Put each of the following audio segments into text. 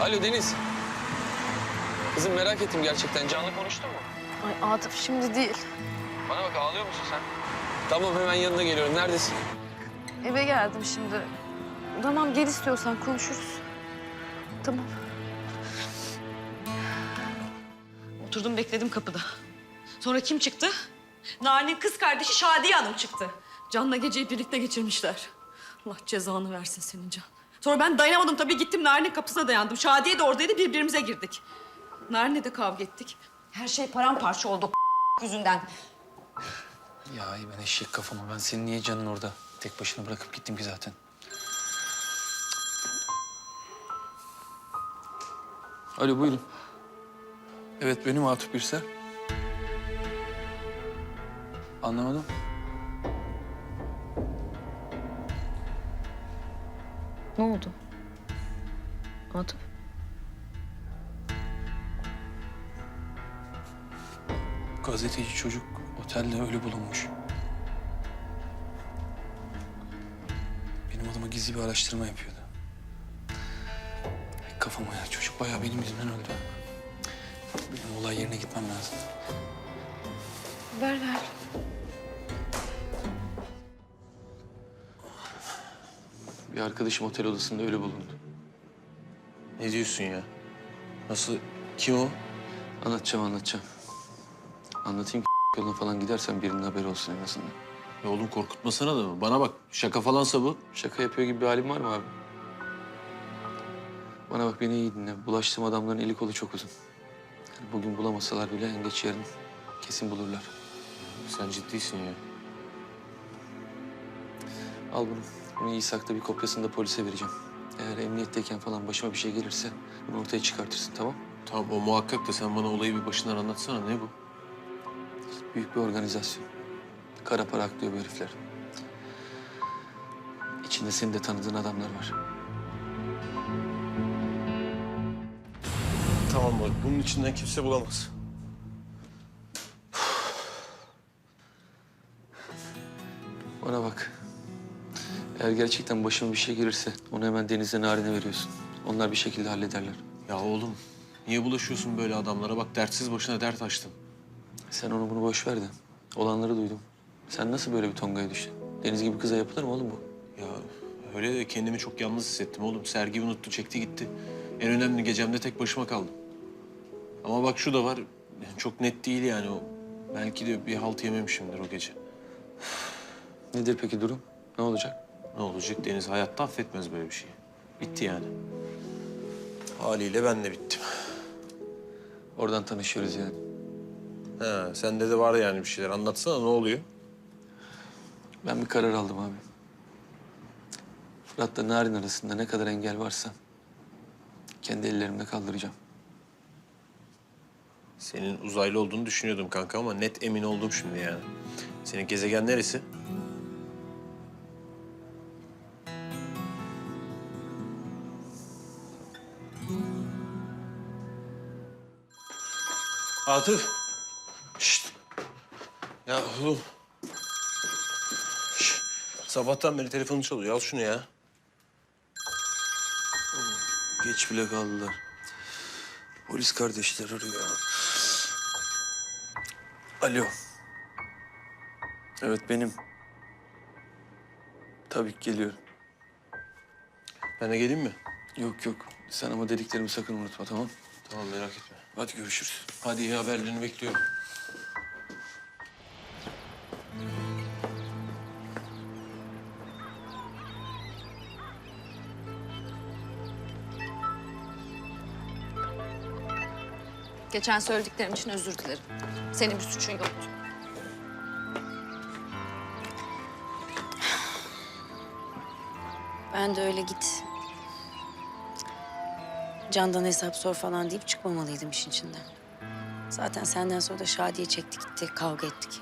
Alo Deniz. Kızım merak ettim gerçekten. Canlı konuştun mu? Ay Atıf şimdi değil. Bana bak ağlıyor musun sen? Tamam hemen yanına geliyorum. Neredesin? Eve geldim şimdi. Tamam gel istiyorsan konuşuruz. Tamam. Oturdum bekledim kapıda. Sonra kim çıktı? Narin'in kız kardeşi Şadiye Hanım çıktı. Can'la geceyi birlikte geçirmişler. Allah cezanı versin senin Can. Sonra ben dayanamadım tabii gittim Narin'in kapısına dayandım. Şadiye de oradaydı birbirimize girdik. Narin'le de kavga ettik. Her şey paramparça oldu yüzünden. Ya ay ben eşek kafama. Ben senin niye canın orada? Tek başına bırakıp gittim ki zaten. Alo buyurun. Evet benim Atıf Birsel. Anlamadım. Ne oldu? Atıf. Gazeteci çocuk otelde ölü bulunmuş. Benim adıma gizli bir araştırma yapıyordu. Kafama ya çocuk bayağı benim yüzümden öldü. Benim olay yerine gitmem lazım. Ver ver. Bir arkadaşım otel odasında ölü bulundu. Ne diyorsun ya? Nasıl? Kim o? Anlatacağım anlatacağım. Anlatayım ki yoluna falan gidersen birinin haberi olsun en azından. Ya oğlum korkutmasana da mı? Bana bak şaka falansa bu. Şaka yapıyor gibi bir halim var mı abi? Bana bak beni iyi dinle. Bulaştığım adamların eli kolu çok uzun. Yani bugün bulamasalar bile en geç yarın kesin bulurlar. Sen ciddisin ya. Al bunu. Bunu iyi sakla bir kopyasını da polise vereceğim. Eğer emniyetteyken falan başıma bir şey gelirse bunu ortaya çıkartırsın tamam? Tamam o muhakkak da sen bana olayı bir başından anlatsana. Ne bu? Büyük bir organizasyon. Kara para aklıyor bu herifler. İçinde senin de tanıdığın adamlar var. Tamam bak bunun içinden kimse bulamaz. Bana bak. Eğer gerçekten başıma bir şey gelirse onu hemen Deniz'le Narin'e veriyorsun. Onlar bir şekilde hallederler. Ya oğlum niye bulaşıyorsun böyle adamlara? Bak dertsiz başına dert açtın. Sen onu bunu boş ver de. Olanları duydum. Sen nasıl böyle bir tongaya düştün? Deniz gibi kıza yapılır mı oğlum bu? Ya öyle de kendimi çok yalnız hissettim oğlum. Sergi unuttu, çekti gitti. En önemli gecemde tek başıma kaldım. Ama bak şu da var. Çok net değil yani o. Belki de bir halt yememişimdir o gece. Nedir peki durum? Ne olacak? Ne olacak? Deniz hayatta affetmez böyle bir şeyi. Bitti yani. Haliyle ben de bittim. Oradan tanışıyoruz yani. Ha, sende de var yani bir şeyler. Anlatsana ne oluyor? Ben bir karar aldım abi. Fırat'la Narin arasında ne kadar engel varsa kendi ellerimle kaldıracağım. Senin uzaylı olduğunu düşünüyordum kanka ama net emin oldum şimdi yani. Senin gezegen neresi? Atıf. Şşt. Ya oğlum. Şşt. Sabahtan beri telefonun çalıyor. Al şunu ya. Geç bile kaldılar. Polis kardeşler arıyor. Alo. Evet benim. Tabii ki geliyorum. Ben de geleyim mi? Yok yok. Sen ama dediklerimi sakın unutma tamam? Tamam merak etme. Hadi görüşürüz. Hadi iyi haberlerini bekliyorum. Geçen söylediklerim için özür dilerim. Senin bir suçun yoktu. Ben de öyle git. Candan hesap sor falan deyip çıkmamalıydım işin içinden. Zaten senden sonra da Şadiye çekti gitti, kavga ettik.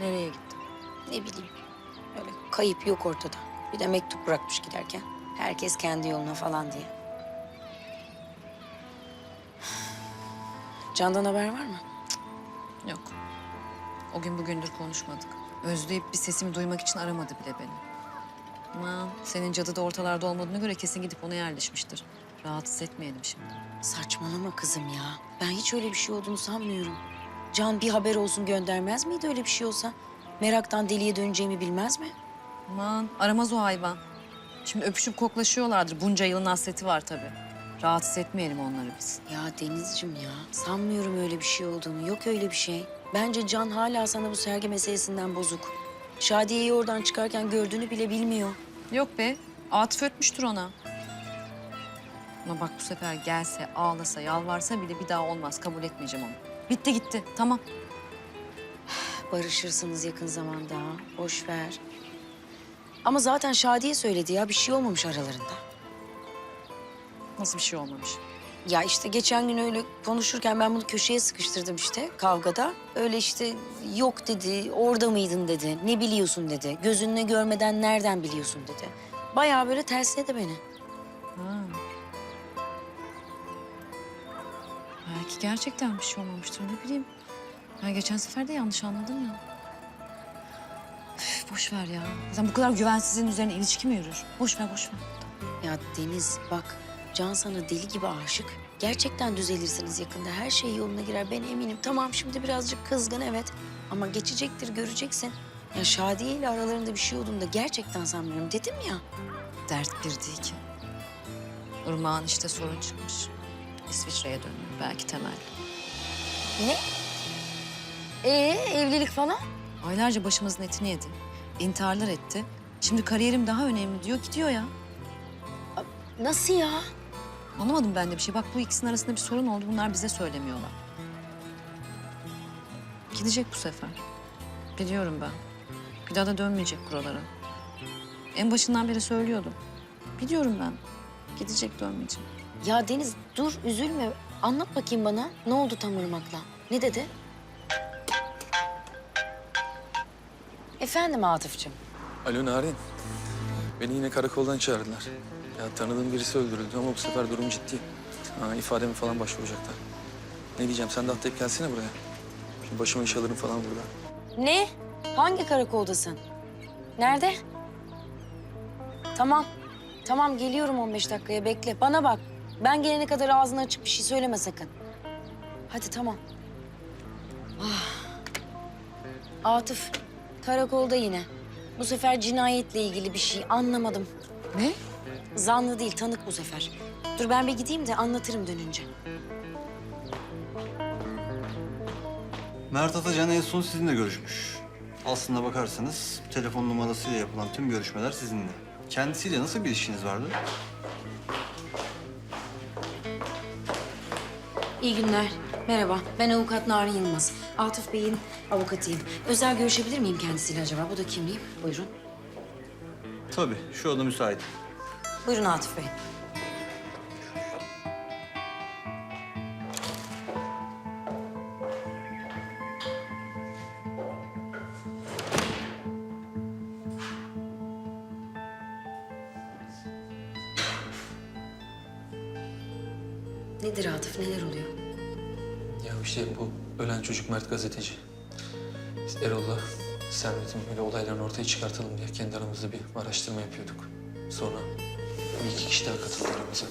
Nereye gittin? Ne bileyim, öyle kayıp yok ortada. Bir de mektup bırakmış giderken. Herkes kendi yoluna falan diye. Candan haber var mı? Yok. O gün bugündür konuşmadık. Özleyip bir sesimi duymak için aramadı bile beni. Ama senin cadı da ortalarda olmadığına göre kesin gidip ona yerleşmiştir. Rahatsız etmeyelim şimdi. Saçmalama kızım ya. Ben hiç öyle bir şey olduğunu sanmıyorum. Can bir haber olsun göndermez miydi öyle bir şey olsa? Meraktan deliye döneceğimi bilmez mi? Aman aramaz o hayvan. Şimdi öpüşüp koklaşıyorlardır. Bunca yılın hasreti var tabii. Rahatsız etmeyelim onları biz. Ya Denizciğim ya sanmıyorum öyle bir şey olduğunu. Yok öyle bir şey. Bence Can hala sana bu sergi meselesinden bozuk. Şadiye'yi oradan çıkarken gördüğünü bile bilmiyor. Yok be. Atıf ötmüştür ona. Ama bak bu sefer gelse, ağlasa, yalvarsa bile bir daha olmaz. Kabul etmeyeceğim onu. Bitti gitti. Tamam. Barışırsınız yakın zamanda. Boş ver. Ama zaten Şadiye söyledi ya bir şey olmamış aralarında. Nasıl bir şey olmamış? Ya işte geçen gün öyle konuşurken ben bunu köşeye sıkıştırdım işte kavgada. Öyle işte yok dedi, orada mıydın dedi, ne biliyorsun dedi. Gözünle görmeden nereden biliyorsun dedi. Bayağı böyle tersledi beni. Ha. Belki gerçekten bir şey olmamıştır ne bileyim. Ben geçen sefer de yanlış anladım ya. Üf, boş ver ya. Sen bu kadar güvensizliğin üzerine ilişki mi yürür? Boş ver, boş ver. Ya Deniz bak Can sana deli gibi aşık. Gerçekten düzelirsiniz yakında. Her şey yoluna girer ben eminim. Tamam şimdi birazcık kızgın evet. Ama geçecektir göreceksin. Ya Şadiye ile aralarında bir şey olduğunda gerçekten sanmıyorum dedim ya. Dert bir değil ki. Irmağın işte sorun çıkmış. İsviçre'ye dönüyor belki temel. Ne? Ee evlilik falan? Aylarca başımızın etini yedi. İntiharlar etti. Şimdi kariyerim daha önemli diyor gidiyor ya. Nasıl ya? Anlamadım ben de bir şey. Bak bu ikisinin arasında bir sorun oldu. Bunlar bize söylemiyorlar. Gidecek bu sefer. Biliyorum ben. Bir daha da dönmeyecek buralara. En başından beri söylüyordum. Biliyorum ben. Gidecek dönmeyecek. Ya Deniz dur üzülme. Anlat bakayım bana. Ne oldu tam Irmak'la? Ne dedi? Efendim Atıf'cığım. Alo Narin. Beni yine karakoldan çağırdılar. Ya tanıdığım birisi öldürüldü ama bu sefer durum ciddi. Ha, ifademe falan başvuracaklar. Ne diyeceğim sen de atlayıp gelsene buraya. Şimdi başıma iş alırım falan burada. Ne? Hangi karakoldasın? Nerede? Tamam. Tamam geliyorum 15 dakikaya bekle. Bana bak. Ben gelene kadar ağzını açık bir şey söyleme sakın. Hadi tamam. Ah. Atıf, karakolda yine. Bu sefer cinayetle ilgili bir şey anlamadım. Ne? Zanlı değil, tanık bu sefer. Dur ben bir gideyim de anlatırım dönünce. Mert Atacan en son sizinle görüşmüş. Aslında bakarsanız telefon numarasıyla yapılan tüm görüşmeler sizinle. Kendisiyle nasıl bir ilişkiniz vardı? İyi günler. Merhaba. Ben avukat Narin Yılmaz. Atıf Bey'in avukatıyım. Özel görüşebilir miyim kendisiyle acaba? Bu da kimliğim. Buyurun. Tabii, şu oda müsait. Buyurun Atıf Bey. Atıf? Neler oluyor? Ya işte bu ölen çocuk Mert gazeteci. Biz Erol'la Servet'in böyle olaylarını ortaya çıkartalım diye kendi aramızda bir araştırma yapıyorduk. Sonra bir iki kişi daha katıldı aramıza.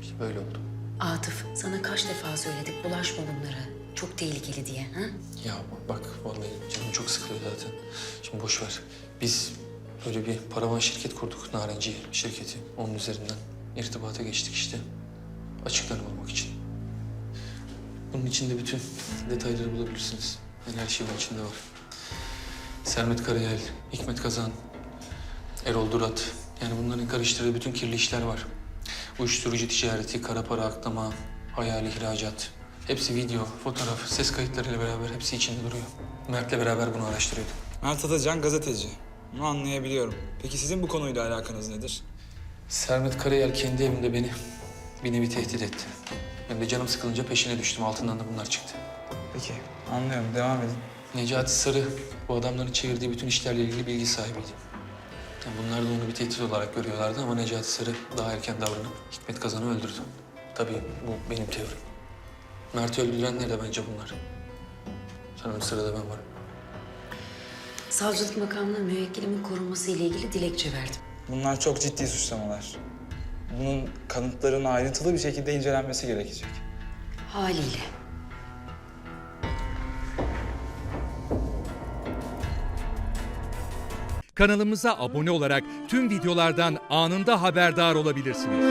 İşte böyle oldu. Atıf, sana kaç defa söyledik bulaşma bunlara. Çok tehlikeli diye. Ha? Ya bak vallahi canım çok sıkılıyor zaten. Şimdi boş ver. Biz böyle bir paravan şirket kurduk. Narenci şirketi. Onun üzerinden irtibata geçtik işte. Açıklarını bulmak için. Bunun içinde bütün detayları bulabilirsiniz. Yani her şey bunun içinde var. Sermet Karayel, Hikmet Kazan, Erol Durat. Yani bunların karıştırdığı bütün kirli işler var. Uyuşturucu ticareti, kara para aklama, hayali ihracat. Hepsi video, fotoğraf, ses kayıtlarıyla beraber hepsi içinde duruyor. Mert'le beraber bunu araştırıyorduk. Mert Atacan gazeteci. Bunu anlayabiliyorum. Peki sizin bu konuyla alakanız nedir? Sermet Karayel kendi evimde beni bir nevi tehdit etti. Ben de canım sıkılınca peşine düştüm. Altından da bunlar çıktı. Peki, anlıyorum. Devam edin. Necati Sarı bu adamların çevirdiği bütün işlerle ilgili bilgi sahibiydi. Yani bunlar da onu bir tehdit olarak görüyorlardı ama Necati Sarı daha erken davranıp Hikmet Kazan'ı öldürdü. Tabii bu benim teorim. Mert'i öldürenler de bence bunlar. Sanırım sırada ben varım. Savcılık makamına müvekkilimin korunması ile ilgili dilekçe verdim. Bunlar çok ciddi suçlamalar. Bunun kanıtların ayrıntılı bir şekilde incelenmesi gerekecek. Haliyle. Kanalımıza abone olarak tüm videolardan anında haberdar olabilirsiniz.